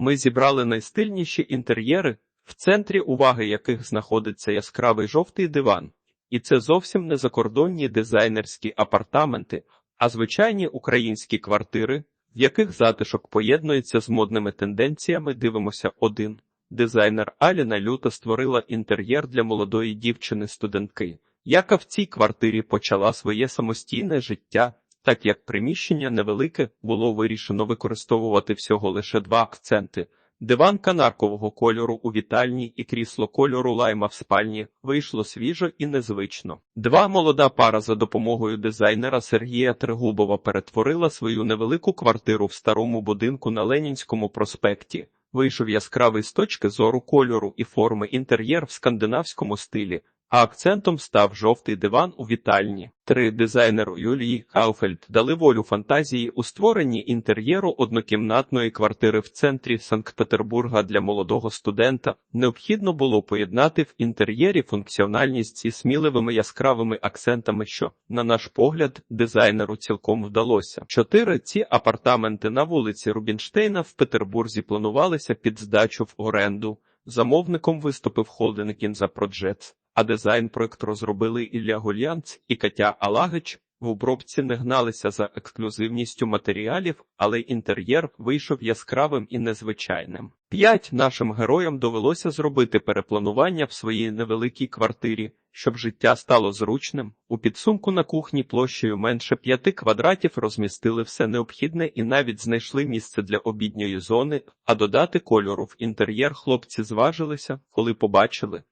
Ми зібрали найстильніші інтер'єри, в центрі уваги яких знаходиться яскравий жовтий диван. І це зовсім не закордонні дизайнерські апартаменти, а звичайні українські квартири, в яких затишок поєднується з модними тенденціями. Дивимося один. Дизайнер Аліна люто створила інтер'єр для молодої дівчини-студентки, яка в цій квартирі почала своє самостійне життя. Так як приміщення невелике, було вирішено використовувати всього лише два акценти. Диван канаркового кольору у вітальні і крісло кольору лайма в спальні вийшло свіжо і незвично. Два молода пара за допомогою дизайнера Сергія Трегубова перетворила свою невелику квартиру в старому будинку на Ленінському проспекті. Вийшов яскравий з точки зору кольору і форми інтер'єр в скандинавському стилі, а акцентом став жовтий диван у вітальні. Три дизайнеру Юлії Кауфельд дали волю фантазії у створенні інтер'єру однокімнатної квартири в центрі Санкт-Петербурга для молодого студента. Необхідно було поєднати в інтер'єрі функціональність зі сміливими яскравими акцентами, що, на наш погляд, дизайнеру цілком вдалося. Чотири ці апартаменти на вулиці Рубінштейна в Петербурзі планувалися під здачу в оренду. Замовником виступив холдинг «Кінза Проджетс», а дизайн проект розробили Ілля Гульянц і Катя Алагич. В обробці не гналися за ексклюзивністю матеріалів, але інтер'єр вийшов яскравим і незвичайним. П'ять нашим героям довелося зробити перепланування в своїй невеликій квартирі, щоб життя стало зручним. У підсумку на кухні площею менше п'яти квадратів розмістили все необхідне і навіть знайшли місце для обідньої зони, а додати кольору в інтер'єр хлопці зважилися, коли побачили.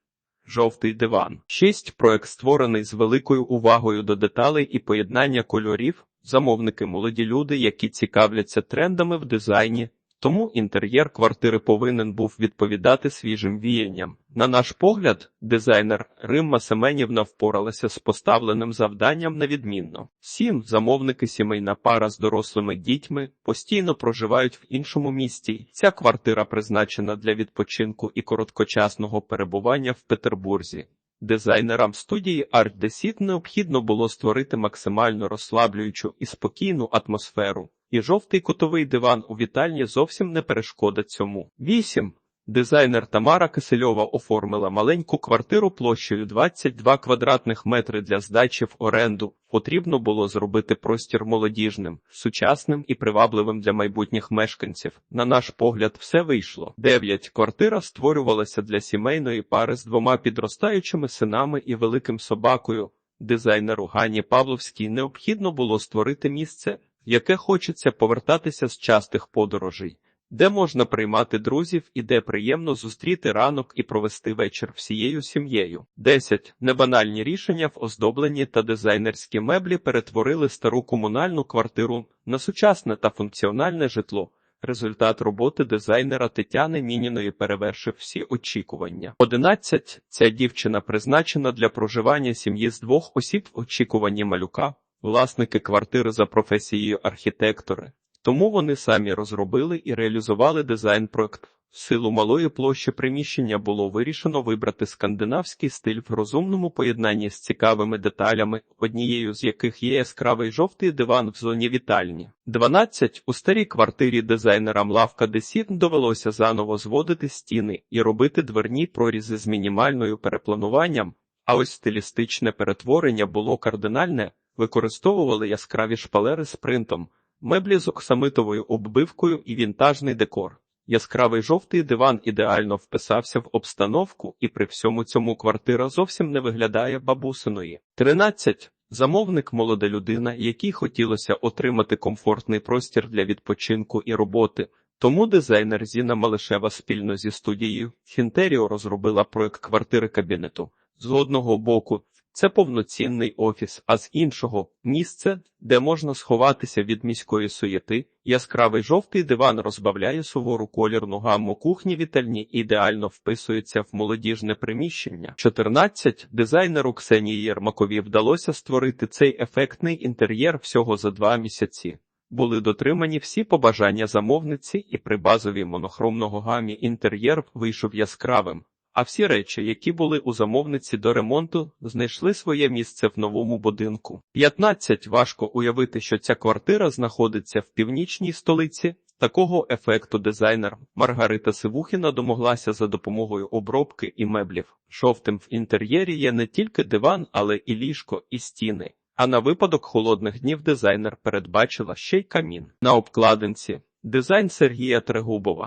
Жовтий диван. Шість проект створений з великою увагою до деталей і поєднання кольорів, замовники молоді люди, які цікавляться трендами в дизайні. Тому інтер'єр квартири повинен був відповідати свіжим віянням. На наш погляд, дизайнер Римма Семенівна впоралася з поставленим завданням невідмінно. Сім замовники сімейна пара з дорослими дітьми постійно проживають в іншому місті. Ця квартира призначена для відпочинку і короткочасного перебування в Петербурзі. Дизайнерам студії Art Desit необхідно було створити максимально розслаблюючу і спокійну атмосферу, і жовтий котовий диван у вітальні зовсім не перешкода цьому. 8. Дизайнер Тамара Кисельова оформила маленьку квартиру площею 22 квадратних метри для здачі в оренду. Потрібно було зробити простір молодіжним, сучасним і привабливим для майбутніх мешканців. На наш погляд, все вийшло. 9. Квартира створювалася для сімейної пари з двома підростаючими синами і великим собакою. Дизайнеру Гані Павловській необхідно було створити місце, яке хочеться повертатися з частих подорожей де можна приймати друзів і де приємно зустріти ранок і провести вечір всією сім'єю. 10. Небанальні рішення в оздобленні та дизайнерські меблі перетворили стару комунальну квартиру на сучасне та функціональне житло. Результат роботи дизайнера Тетяни Мініної перевершив всі очікування. 11. Ця дівчина призначена для проживання сім'ї з двох осіб в очікуванні малюка, власники квартири за професією архітектори. Тому вони самі розробили і реалізували дизайн-проект. В силу малої площі приміщення було вирішено вибрати скандинавський стиль в розумному поєднанні з цікавими деталями, однією з яких є яскравий жовтий диван в зоні вітальні. 12. у старій квартирі дизайнерам лавка Десін довелося заново зводити стіни і робити дверні прорізи з мінімальною переплануванням. А ось стилістичне перетворення було кардинальне, використовували яскраві шпалери з принтом меблі з оксамитовою оббивкою і вінтажний декор. Яскравий жовтий диван ідеально вписався в обстановку, і при всьому цьому квартира зовсім не виглядає бабусиної. 13. Замовник молода людина, якій хотілося отримати комфортний простір для відпочинку і роботи. Тому дизайнер Зіна Малишева спільно зі студією Фінтеріо розробила проект квартири кабінету. З одного боку, це повноцінний офіс, а з іншого місце, де можна сховатися від міської суєти. Яскравий жовтий диван розбавляє сувору колірну гамму кухні вітальні ідеально вписується в молодіжне приміщення. 14. дизайнеру Ксенії Єрмакові вдалося створити цей ефектний інтер'єр всього за два місяці. Були дотримані всі побажання замовниці, і при базовій монохромного гамі інтер'єр вийшов яскравим а всі речі, які були у замовниці до ремонту, знайшли своє місце в новому будинку. 15. важко уявити, що ця квартира знаходиться в північній столиці, Такого ефекту дизайнер Маргарита Сивухіна домоглася за допомогою обробки і меблів. Жовтим в інтер'єрі є не тільки диван, але і ліжко, і стіни. А на випадок холодних днів дизайнер передбачила ще й камін. На обкладинці дизайн Сергія Трегубова.